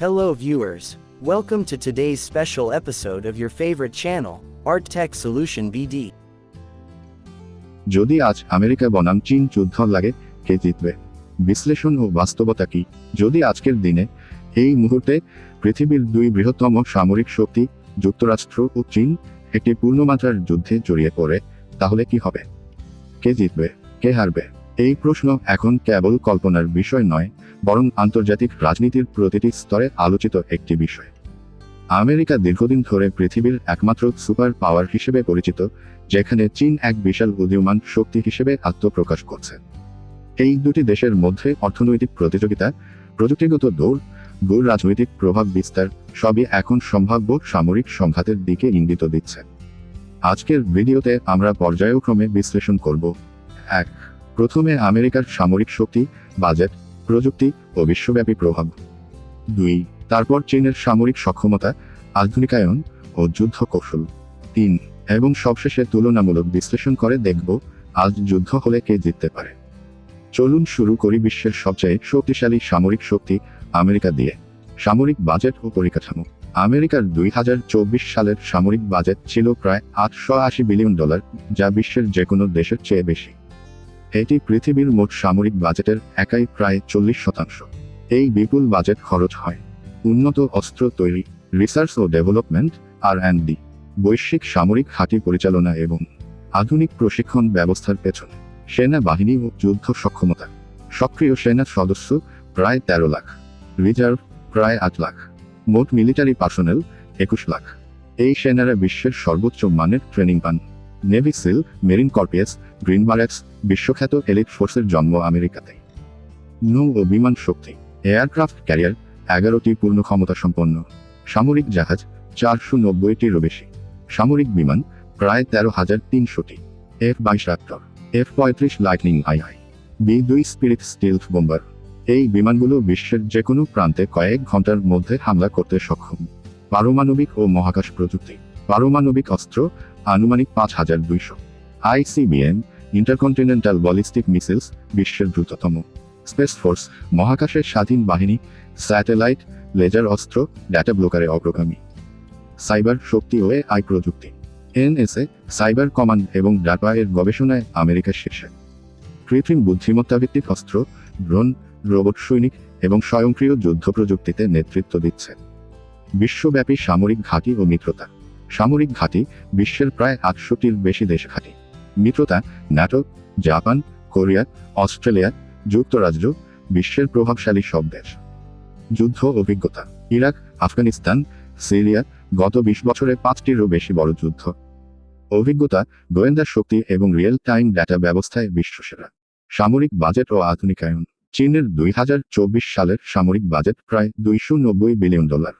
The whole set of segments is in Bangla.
Hello viewers, welcome to today's special episode of your favorite channel, Art Tech Solution BD. যদি আজ আমেরিকা বনাম চীন যুদ্ধ লাগে কে জিতবে? বিশ্লেষণ ও বাস্তবতা কি? যদি আজকের দিনে এই মুহূর্তে পৃথিবীর দুই বৃহত্তম সামরিক শক্তি যুক্তরাষ্ট্র ও চীন একটি পূর্ণমাত্রার যুদ্ধে জড়িয়ে পড়ে তাহলে কি হবে? কে জিতবে? কে হারবে? এই প্রশ্ন এখন কেবল কল্পনার বিষয় নয়, বরং আন্তর্জাতিক রাজনীতির প্রতিটি স্তরে আলোচিত একটি বিষয়। আমেরিকা দীর্ঘদিন ধরে পৃথিবীর একমাত্র সুপার পাওয়ার হিসেবে পরিচিত, যেখানে চীন এক বিশাল উদীয়মান শক্তি হিসেবে আত্মপ্রকাশ করছে। এই দুটি দেশের মধ্যে অর্থনৈতিক প্রতিযোগিতা, প্রযুক্তিগত দৌড়, ভূ, রাজনৈতিক প্রভাব বিস্তার, সবই এখন সম্ভাব্য সামরিক সংঘাতের দিকে ইঙ্গিত দিচ্ছে। আজকের ভিডিওতে আমরা পর্যায়ক্রমে বিশ্লেষণ করব। এক প্রথমে আমেরিকার সামরিক শক্তি, বাজেট, প্রযুক্তি ও বিশ্বব্যাপী প্রভাব। দুই, তারপর চীনের সামরিক সক্ষমতা, আধুনিকায়ন ও যুদ্ধ কৌশল তিন, এবং সবশেষে তুলনামূলক বিশ্লেষণ করে দেখব, আজ যুদ্ধ হলে কে জিততে পারে। চলুন শুরু করি বিশ্বের সবচেয়ে শক্তিশালী সামরিক শক্তি, আমেরিকা দিয়ে। সামরিক বাজেট ও পরিকাঠামো। আমেরিকার দুই হাজার চব্বিশ সালের সামরিক বাজেট ছিল প্রায় আটশো আশি বিলিয়ন ডলার, যা বিশ্বের যে কোনো দেশের চেয়ে বেশি। এটি পৃথিবীর মোট সামরিক বাজেটের একাই প্রায় চল্লিশ শতাংশ। এই বিপুল বাজেট খরচ হয়। উন্নত অস্ত্র তৈরি, রিসার্চ ও ডেভেলপমেন্ট আর অ্যান্ড ডি বৈশ্বিক সামরিক ঘাঁটি পরিচালনা এবং আধুনিক প্রশিক্ষণ ব্যবস্থার পেছনে সেনাবাহিনী ও যুদ্ধ সক্ষমতা। সক্রিয় সেনা সদস্য প্রায় তেরো লাখ, রিজার্ভ প্রায় আট লাখ, মোট মিলিটারি পার্সোনেল একুশ লাখ। এই সেনারা বিশ্বের সর্বোচ্চ মানের ট্রেনিং পান। Navy SEAL, marine corps green berets, বিশ্বখ্যাত এলিট ফোর্সের জন্ম আমেরিকাতে। নৌ ও বিমান শক্তি, এয়ারক্রাফট ক্যারিয়ার, এগারোটি পূর্ণ ক্ষমতা সম্পন্ন। সামরিক জাহাজ, চারশো নব্বইটিরও বেশি। সামরিক বিমান, প্রায় তেরো হাজার তিনশোটি। এফ বাইশ রাপ্টর, এফ পঁয়ত্রিশ লাইটনিং আই আই। বি দুই স্পিরিট স্টিলথ বোম্বার। এই বিমানগুলো বিশ্বের যে কোনো প্রান্তে কয়েক ঘণ্টার মধ্যে হামলা করতে সক্ষম। পারমাণবিক ও মহাকাশ প্রযুক্তি। পারমাণবিক অস্ত্র আনুমানিক পাঁচ হাজার দুইশো। আইসিবিএম ইন্টারকন্টিনেন্টাল বলিস্টিক মিসাইলস, বিশ্বের দ্রুততম স্পেস ফোর্স, মহাকাশের স্বাধীন বাহিনী, স্যাটেলাইট, লেজার অস্ত্র, ডেটা ব্লকারে অগ্রগামী। সাইবার শক্তি ও আই প্রযুক্তি। এনএসএ, সাইবার কমান্ড এবং ডাটা এর গবেষণায় আমেরিকা শীর্ষে। কৃত্রিম বুদ্ধিমত্তা ভিত্তিক অস্ত্র, ড্রোন, রোবট সৈনিক এবং স্বয়ংক্রিয় যুদ্ধ প্রযুক্তিতে নেতৃত্ব দিচ্ছে। বিশ্বব্যাপী সামরিক ঘাঁটি ও মিত্রতা। সামরিক ঘাঁটি বিশ্বের প্রায় আটশোটির বেশি দেশ ঘাঁটি। মিত্রতা ন্যাটো জাপান, কোরিয়া, অস্ট্রেলিয়া, যুক্তরাজ্য, বিশ্বের প্রভাবশালী সব দেশ। যুদ্ধ অভিজ্ঞতা। ইরাক, আফগানিস্তান, সিরিয়া গত বিশ বছরে পাঁচটিরও বেশি বড় যুদ্ধ। অভিজ্ঞতা, গোয়েন্দা শক্তি এবং রিয়েল টাইম ডেটা ব্যবস্থায় বিশ্বসেরা। সামরিক বাজেট ও আধুনিকায়ন। চীনের দুই হাজার চব্বিশ সালের সামরিক বাজেট প্রায় দুইশো নব্বই বিলিয়ন ডলার।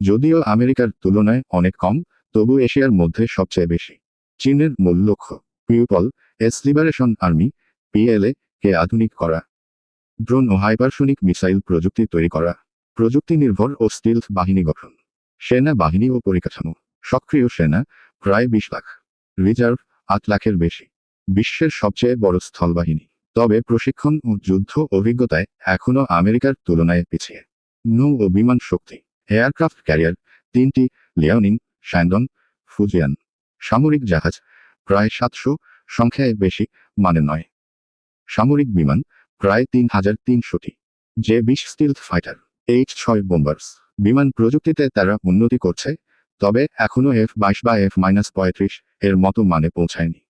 যদিও আমেরিকার তুলনায় অনেক কম, তবু এশিয়ার মধ্যে সবচেয়ে বেশি। চীনের মূল লক্ষ্য, people's liberation army PLA কে আধুনিক করা। ড্রোন ও হাইপারসোনিক মিসাইল প্রযুক্তি তৈরি করা। প্রযুক্তি নির্ভর ও স্টিলথ বাহিনী গঠন। সেনা বাহিনী ও পরিকাঠামো। সক্রিয় সেনা, প্রায় বিশ লাখ। রিজার্ভ, আট লাখের বেশি। বিশ্বের সবচেয়ে বড় স্থলবাহিনী তবে প্রশিক্ষণ ও যুদ্ধ অভিজ্ঞতায় এখনও আমেরিকার তুলনায় পিছিয়ে। নৌ ও বিমান শক্তি। এয়ারক্রাফট ক্যারিয়ার তিনটি লিয়াওনিং শ্যান্ডন ফুজিয়ান। সামরিক জাহাজ প্রায় সাতশো সংখ্যায় বেশি মানে নয়। সামরিক বিমান প্রায় তিন হাজার তিনশোটি। যে বিশ স্টিলথ ফাইটার এইচ ছয় বোম্বার্স বিমান প্রযুক্তিতে তারা উন্নতি করছে, তবে এখনও এফ বাইশ বা এফ মাইনাস পঁয়ত্রিশ এর মতো মানে পৌঁছায়নি।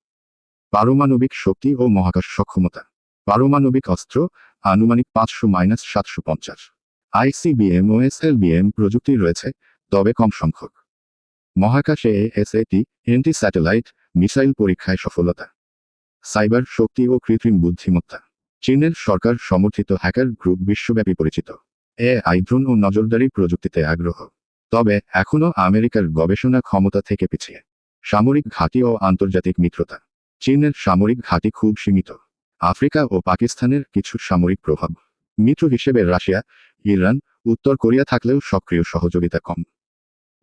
পারমাণবিক শক্তি ও মহাকাশ সক্ষমতা। পারমাণবিক অস্ত্র আনুমানিক পাঁচশো মাইনাস সাতশো পঞ্চাশ। আইসিবিএম ও এসএলবিএম প্রযুক্তি রয়েছে, তবে কম সংখ্যক। মহাকাশে এসএটি এন্টি স্যাটেলাইট, মিসাইল পরীক্ষায় সফলতা। সাইবার শক্তি ও কৃত্রিম বুদ্ধিমত্তা। চীনের সরকার সমর্থিত হ্যাকার গ্রুপ বিশ্বব্যাপী পরিচিত। এ আইড্রোন ও নজরদারি প্রযুক্তিতে আগ্রহ। তবে এখনও আমেরিকার গবেষণা ক্ষমতা থেকে পিছিয়ে। সামরিক ঘাঁটি ও আন্তর্জাতিক মিত্রতা। চীনের সামরিক ঘাঁটি খুব সীমিত। আফ্রিকা ও পাকিস্তানের কিছু সামরিক প্রভাব। মিত্র হিসেবে রাশিয়া ইরান, উত্তর কোরিয়া থাকলেও সক্রিয় সহযোগিতা কম।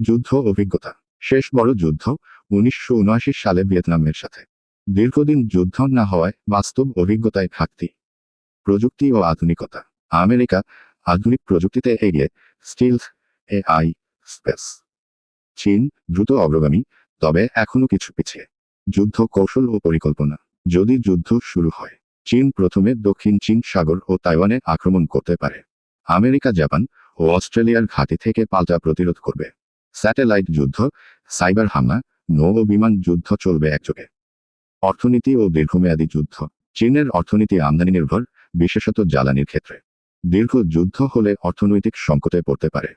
যুদ্ধ অভিজ্ঞতা। শেষ বড় যুদ্ধ উনিশশো উনআশি সালে ভিয়েতনামের সাথে। দীর্ঘদিন যুদ্ধ না হওয়ায় বাস্তব অভিজ্ঞতায় ঘাটতি। প্রযুক্তি ও আধুনিকতা। আমেরিকা আধুনিক প্রযুক্তিতে এগিয়ে স্টিলস এআই, স্পেস। চীন দ্রুত অগ্রগামী, তবে এখনও কিছু পিছিয়ে। যুদ্ধ কৌশল ও পরিকল্পনা। যদি যুদ্ধ শুরু হয়, চীন প্রথমে দক্ষিণ চীন সাগর ও তাইওয়ানে আক্রমণ করতে পারে। আমেরিকা, জাপান ও অস্ট্রেলিয়ার ঘাঁটি থেকে পাল্টা প্রতিরোধ করবে। স্যাটেলাইট যুদ্ধ, সাইবার হামলা, নৌ ও বিমান যুদ্ধ চলবে একযোগে। অর্থনীতি ও দীর্ঘমেয়াদী যুদ্ধ, চীনের অর্থনীতি আমদানি নির্ভর বিশেষত জ্বালানির ক্ষেত্রে। দীর্ঘ যুদ্ধ হলে অর্থনৈতিক সংকটে পড়তে পারে।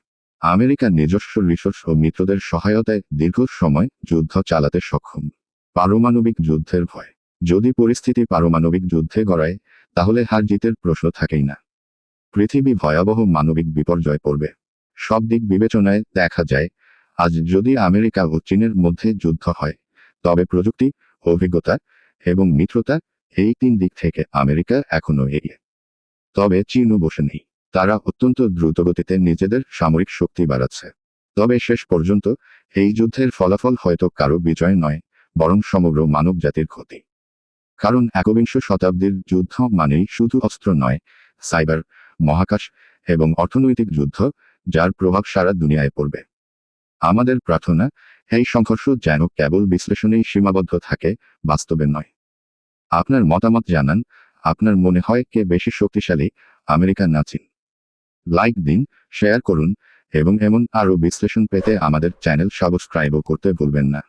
আমেরিকা নিজস্ব রিসোর্স ও মিত্রদের সহায়তায় দীর্ঘ সময় যুদ্ধ চালাতে সক্ষম। পারমাণবিক যুদ্ধের ভয়। যদি পরিস্থিতি পারমাণবিক যুদ্ধে গড়ায়, তাহলে হার জিতের প্রশ্ন থাকেই না। পৃথিবী ভয়াবহ মানবিক বিপর্যয় পড়বে। সব দিক বিবেচনায় দেখা যায়, আজ যদি আমেরিকা ও চীনের মধ্যে যুদ্ধ হয়, তবে প্রযুক্তি, অভিজ্ঞতা এবং মিত্রতা এই তিন দিক থেকে আমেরিকা এখনও এগিয়ে। তবে চীনও বসে নেই। তারা অত্যন্ত দ্রুতগতিতে নিজেদের সামরিক শক্তি বাড়াচ্ছে। তবে শেষ পর্যন্ত এই যুদ্ধের ফলাফল হয়তো কারও বিজয় নয়, বরং সমগ্র মানব জাতির ক্ষতি। কারণ একবিংশ শতাব্দীর যুদ্ধ মানেই শুধু অস্ত্র নয়, সাইবার মহাকাশ এবং অর্থনৈতিক যুদ্ধ, যার প্রভাব সারা দুনিয়ায় পড়বে। আমাদের প্রার্থনা এই সংঘর্ষ, যেন কেবল বিশ্লেষণেই সীমাবদ্ধ থাকে, বাস্তবে নয়। আপনার মতামত জানান, আপনার মনে হয় কে বেশি শক্তিশালী, আমেরিকা না চীন লাইক দিন, শেয়ার করুন, এবং এমন আরও বিশ্লেষণ পেতে আমাদের চ্যানেল সাবস্ক্রাইবও করতে ভুলবেন না।